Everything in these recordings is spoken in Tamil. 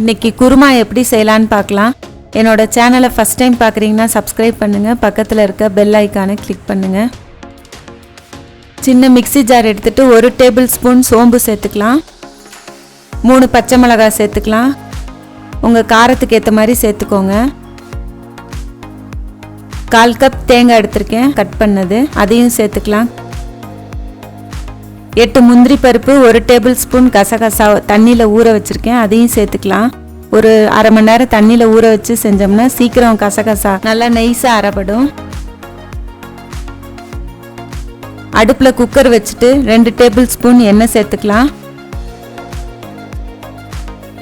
இன்னைக்கு குருமா எப்படி செய்யலான்னு பார்க்கலாம். என்னோட சேனலை ஃபஸ்ட் டைம் பார்க்குறீங்கன்னா சப்ஸ்கிரைப் பண்ணுங்கள் பக்கத்தில் இருக்க பெல் ஐக்கானை கிளிக் பண்ணுங்கள் சின்ன மிக்ஸி ஜார் எடுத்துட்டு ஒரு டேபிள் ஸ்பூன் சோம்பு சேர்த்துக்கலாம். மூணு பச்சை மிளகாய் சேர்த்துக்கலாம். உங்கள் காரத்துக்கு ஏற்ற மாதிரி சேர்த்துக்கோங்க. கால் கப் தேங்காய் எடுத்திருக்கேன். கட் பண்ணது. அதையும் சேர்த்துக்கலாம். எட்டு முந்திரி பருப்பு ஒரு டேபிள் ஸ்பூன் கசகசா தண்ணியில் ஊற வச்சுருக்கேன். அதையும் சேர்த்துக்கலாம். ஒரு அரை மணி நேரம் தண்ணியில் ஊற வச்சு செஞ்சோம்னா சீக்கிரம் கசகசா நல்லா நெய்ஸாக அரைப்படும். அடுப்பில் குக்கர் வச்சுட்டு ரெண்டு டேபிள் ஸ்பூன் எண்ணெய் சேர்த்துக்கலாம்.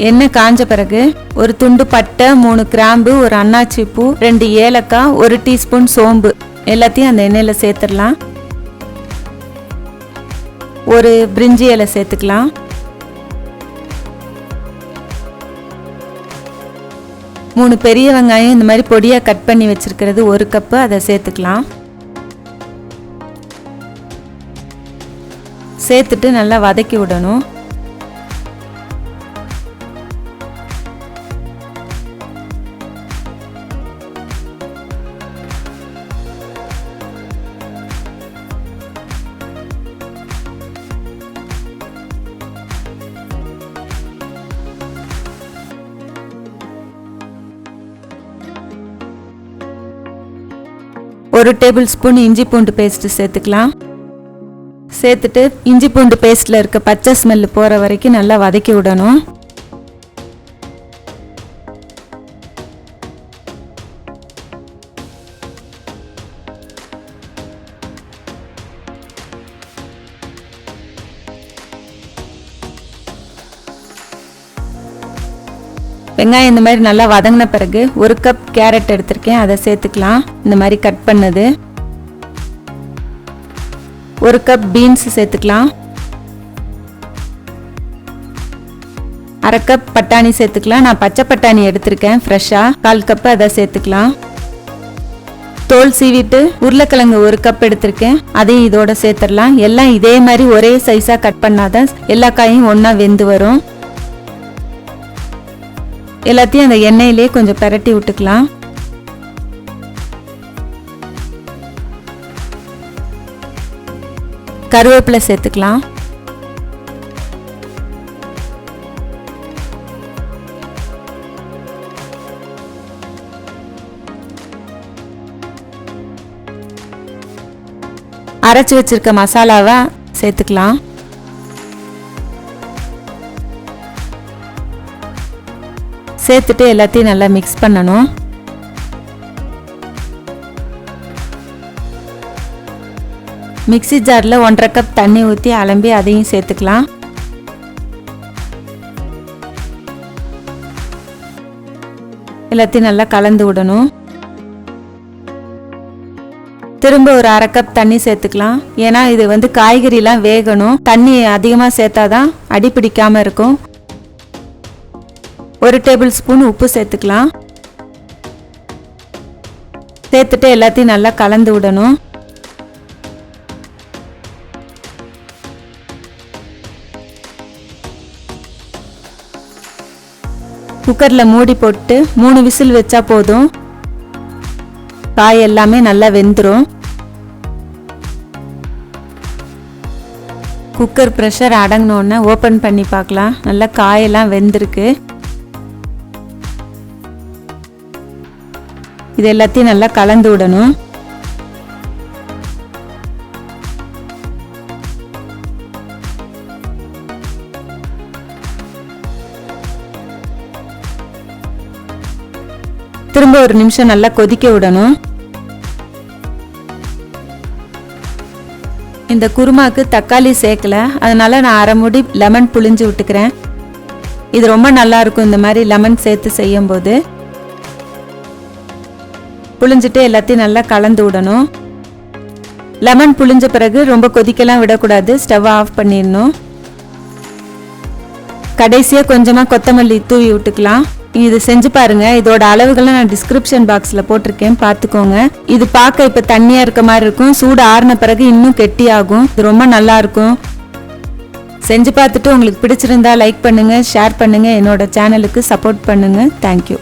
எண்ணெய் காஞ்ச பிறகு ஒரு துண்டு பட்டை மூணு கிராம்பு ஒரு அன்னாச்சி பூ ரெண்டு ஏலக்காய் ஒரு டீஸ்பூன் சோம்பு. எல்லாத்தையும் அந்த எண்ணெயில் சேர்த்துடலாம். ஒரு பிரிஞ்சி இலை சேர்த்துக்கலாம். மூணு பெரிய வெங்காயம் இந்த மாதிரி பொடியாக கட் பண்ணி வச்சுருக்கிறது ஒரு கப்பு அதை சேர்த்துக்கலாம். சேர்த்துட்டு நல்லா வதக்கி விடணும். ஒரு டேபிள் ஸ்பூன் இஞ்சி பூண்டு பேஸ்ட் சேர்த்துக்கலாம். சேர்த்துட்டு இஞ்சி பூண்டு பேஸ்ட்டில் இருக்க பச்சை ஸ்மெல் போகிற வரைக்கும் நல்லா வதக்கி விடணும். வெங்காயம் இந்த மாதிரி நல்லா வதங்கின பிறகு ஒரு கப் கேரட் எடுத்திருக்கேன். அதை சேர்த்துக்கலாம். இந்த மாதிரி கட் பண்ணது. ஒரு கப் பீன்ஸ் சேர்த்துக்கலாம். அரை கப் பட்டாணி சேர்த்துக்கலாம். நான் பச்சை பட்டாணி எடுத்திருக்கேன். ஃப்ரெஷ்ஷாக கால் கப் அதை சேர்த்துக்கலாம். தோல் சீவிட்டு உருளைக்கிழங்கு ஒரு கப் எடுத்திருக்கேன். அதையும் இதோட சேர்த்துடலாம். எல்லாம் இதே மாதிரி ஒரே சைஸாக கட் பண்ணாதான் எல்லா காயும் ஒன்றா வெந்து வரும். எல்லாத்தையும் அந்த எண்ணெயிலே கொஞ்சம் பெரட்டி விட்டுக்கலாம். கருவேப்பிலை சேர்த்துக்கலாம். அரைச்சி வச்சிருக்க மசாலாவை சேர்த்துக்கலாம். சேர்த்துட்டு எல்லாத்தையும் நல்லா மிக்ஸ் பண்ணணும். மிக்ஸி ஜாரில் ஒன்றரை கப் தண்ணி ஊற்றி அலம்பி அதையும் சேர்த்துக்கலாம். எல்லாத்தையும் நல்லா கலந்து விடணும். திரும்ப ஒரு அரை கப் தண்ணி சேர்த்துக்கலாம். ஏன்னா இது வந்து காய்கறிலாம் வேகணும். தண்ணி அதிகமாக சேர்த்தாதான் அடி பிடிக்காமல் இருக்கும். ஒரு டேபிள் ஸ்பூன் உப்பு சேர்த்துக்கலாம். சேர்த்துட்டு எல்லாத்தையும் நல்லா கலந்து விடணும். குக்கரில் மூடி போட்டு மூணு விசில் வச்சா போதும். காய் எல்லாமே நல்லா வெந்துடும் குக்கர் ப்ரெஷர் அடங்கினோடனே ஓப்பன் பண்ணி பார்க்கலாம். நல்லா காயெல்லாம் வெந்திருக்கு. இது எல்லாத்தையும் நல்லா கலந்து விடணும். திரும்ப ஒரு நிமிஷம் நல்லா கொதிக்க விடணும். இந்த குருமாக்கு தக்காளி சேர்க்கல. அதனால நான் அரை முடி லெமன் புளிஞ்சு விட்டுக்கிறேன். இது ரொம்ப நல்லா இருக்கும் இந்த மாதிரி லெமன் சேர்த்து செய்யும்போது. புளிஞ்சிட்டு எல்லாத்தையும் நல்லா கலந்து விடணும். லெமன் புளிஞ்ச பிறகு ரொம்ப கொதிக்கலாம் விடக்கூடாது. ஸ்டவ்வை ஆஃப் பண்ணிடணும். கடைசியாக கொஞ்சமாக கொத்தமல்லி தூவி விட்டுக்கலாம். இது செஞ்சு பாருங்க. இதோட அளவுகளை நான் டிஸ்கிரிப்ஷன் பாக்ஸில் போட்டிருக்கேன். பார்த்துக்கோங்க. இது பார்க்க இப்போ தண்ணியாக இருக்க மாதிரி இருக்கும். சூடு ஆறின பிறகு இன்னும் கெட்டியாகும். இது ரொம்ப நல்லா இருக்கும். செஞ்சு பார்த்துட்டு உங்களுக்கு பிடிச்சிருந்தா லைக் பண்ணுங்கள் ஷேர் பண்ணுங்கள் என்னோட சேனலுக்கு சப்போர்ட் பண்ணுங்கள் தேங்க்யூ